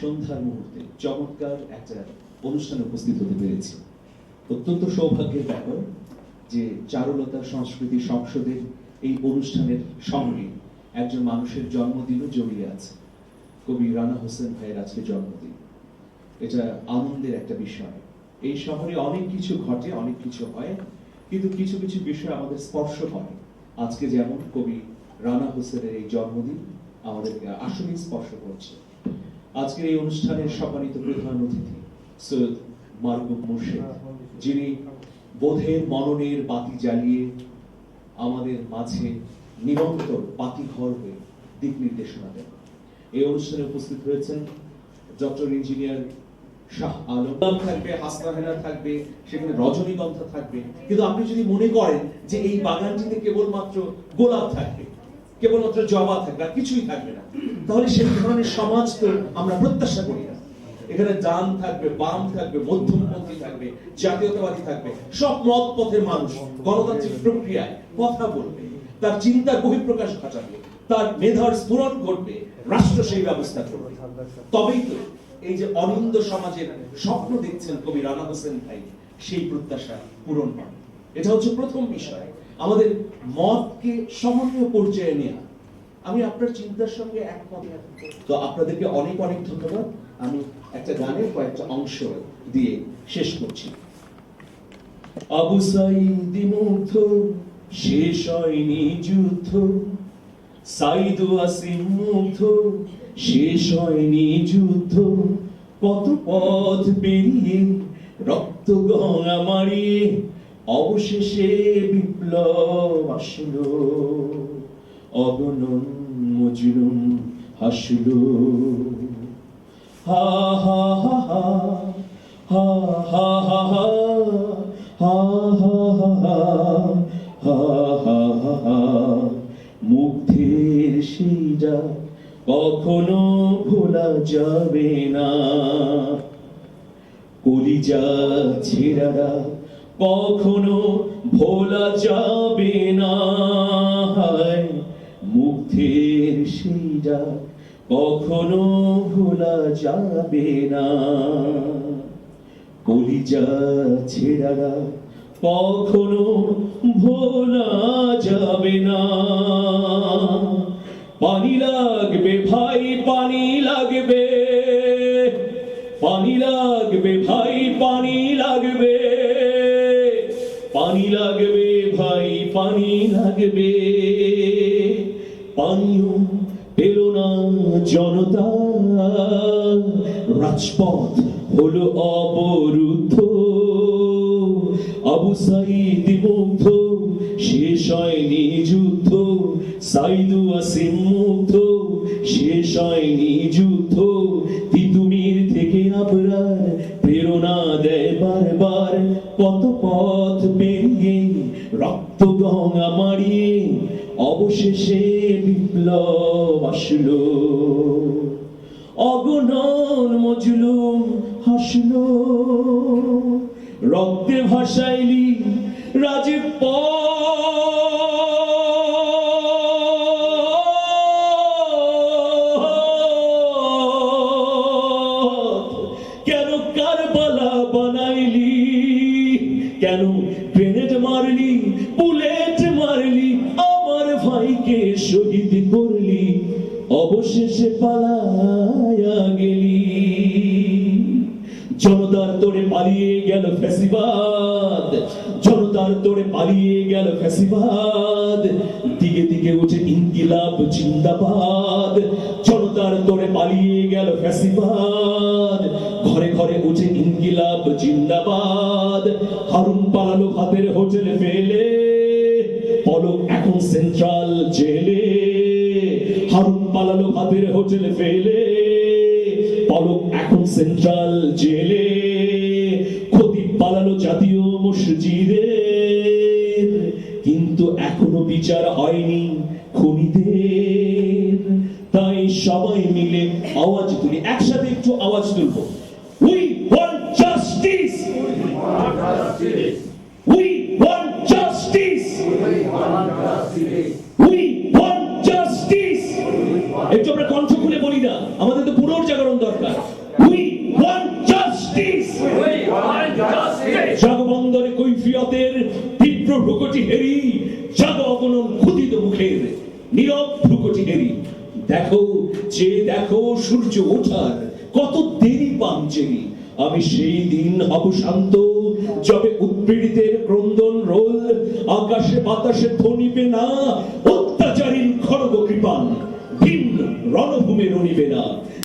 সন্ধ্যার মুহূর্তে চমৎকার একটা অনুষ্ঠানে উপস্থিত হতে পেরেছি। অত্যন্ত সৌভাগ্যের ব্যাপার যে চারুলতা সংস্কৃতি সংসদের এই অনুষ্ঠানের সঙ্গে একজন মানুষের জন্মদিনও জড়িয়ে আছে। কবি রানা হোসেন ভাইয়ের আজকে জন্মদিন। এটা আনন্দের একটা বিষয়। এই শহরে অনেক কিছু ঘটে, অনেক কিছু হয়, কিন্তু কিছু কিছু বিষয় আমাদের স্পর্শ করে। আজকে যেমন কবি রানা হোসেনের এই জন্মদিন আমাদেরকে আসলেই স্পর্শ করছে। আজকের এই অনুষ্ঠানের সম্মানিত প্রধান অতিথি সৈয়দ মারুফ মুর্শেদ, যিনি বোধের মননের বাতি জ্বালিয়ে আমাদের মাঝে নিরন্তর বাতি ঘর হয়ে দিক নির্দেশনা দেন। এই অনুষ্ঠানে উপস্থিত হয়েছেন ডক্টর ইঞ্জিনিয়ার শাহ আলম। থাকবে হাসনা হেনা থাকবে, সেখানে রজনীগন্ধা থাকবে। কিন্তু আপনি যদি মনে করেন যে এই বাগানটিতে কেবলমাত্র গোলাপ থাকবে কেবলমাত্র জবা থাকবে আর কিছুই থাকবে না। তাহলে সেই ধরনের সমাজ তো আমরা প্রত্যাশা করি না। এখানে ডান থাকবে, বাম থাকবে, মধ্যমপন্থী থাকবে, জাতীয়তাবাদী থাকবে, সব মত পথের মানুষ, গণতান্ত্রিক প্রক্রিয়ায় কথা বলবে, তার চিন্তার বহিঃপ্রকাশ ঘটাবে, তার মেধার স্ফুরণ ঘটবে, রাষ্ট্র সেই ব্যবস্থা করবে। তবেই তো এই যে অনিন্দ সমাজের স্বপ্ন দেখছেন কবি রানা হোসেন ভাই, সেই প্রত্যাশা পূরণ পাবে এটা হচ্ছে প্রথম বিষয়। আমাদের মতকে সমন্বয় পর্যায়ে নেওয়া আমি আপনার চিন্তার সঙ্গে একমত। তো আপনাদেরকে অনেক অনেক ধন্যবাদ। আমি একটা গানের কয়েকটা অংশ দিয়ে শেষ করছি। মুগ্ধ, শেষ হয়নি যুদ্ধ। সাইদ আসিম মুগ্ধ, শেষ হয়নি যুদ্ধ। কত পথ পেরিয়ে রক্ত গঙ্গা মারিয়ে অবশেষে বিপ্লব আসলো অগণন মজরুম হাসলো হা হা হা হা হা হা হা হা হা হা হা হা হা হা হা মুগ্ধের ডাক কখনো ভোলা যাবে না কলিজা ছেড়ারা কখনো ভোলা যাবে না হায় মুগ্ধের সেই ডাক, কখনো ভোলা যাবে না। কলিজা ছেড়ারা কখনো ভোলা যাবে না। পানি লাগবে ভাই, পানি লাগবে পানি লাগবে ভাই। লাগবে ভাই, পানি লাগবে। পানীয় পেল না জনতা। রাজপথ হলো অবরুদ্ধ। আবু সাইদ মুগ্ধ, শেষ হয়নি যুদ্ধ। সাইদু আসিম মুগ্ধ, শেষ হয়নি যুদ্ধ। কত পথ পেরিয়ে রক্ত গঙ্গা মারিয়ে অবশেষে বিপ্লব আসলো। অগণন মজলুম হাসলো। রক্তে ভাসাইলি রাজে কেন কারবালা গ্রেনেড মারলি, বুলেট মারলি, আমার ভাইকে শহীদ করলি, অবশেষে পালায়া গেলি। জনতার তোরে পালিয়ে গেল ফ্যাসিবাদ, জনতার তোরে পালিয়ে গেল ফ্যাসিবাদ। দিকে দিকে উঠে ইনকিলাব, জিন্দাবাদ, জনতার তোরে পালিয়ে গেল ফ্যাসিবাদ। ঘরে উঠে ইনকিলাব, জিন্দাবাদ। হারুন পালালো হাতের হোটেলে ফেলে পলক এখন সেন্ট্রাল জেলে। হারুন পালালো হাতের হোটেলে ফেলে পলক এখন সেন্ট্রাল জেলে। ক্ষতি পালালো জাতীয় মসজিদে। কিন্তু এখনও বিচার হয়নি খুনিদের। তাই সবাই মিলে আওয়াজ তুলি। একসাথে একটু আওয়াজ তুলবো। আমাদের তো পুনর্জাগরণ দরকার। We want justice. জগবন্দরে কৈফিয়তের তীব্র ভ্রুকটি হেরি জগ অগণন ক্ষুদিত মুখের নীরব ভ্রুকটি হেরি। দেখো যে দেখো সূর্য ওঠার কত দেরি পাঞ্চেরি আমি সেই দিন হব শান্ত যবে উৎপীড়িতের ক্রন্দন রোল আকাশে বাতাসে ধ্বনিবে না অত্যাচারীর খড়গ কৃপান। ভিন্ন রণভূমে রণিবে না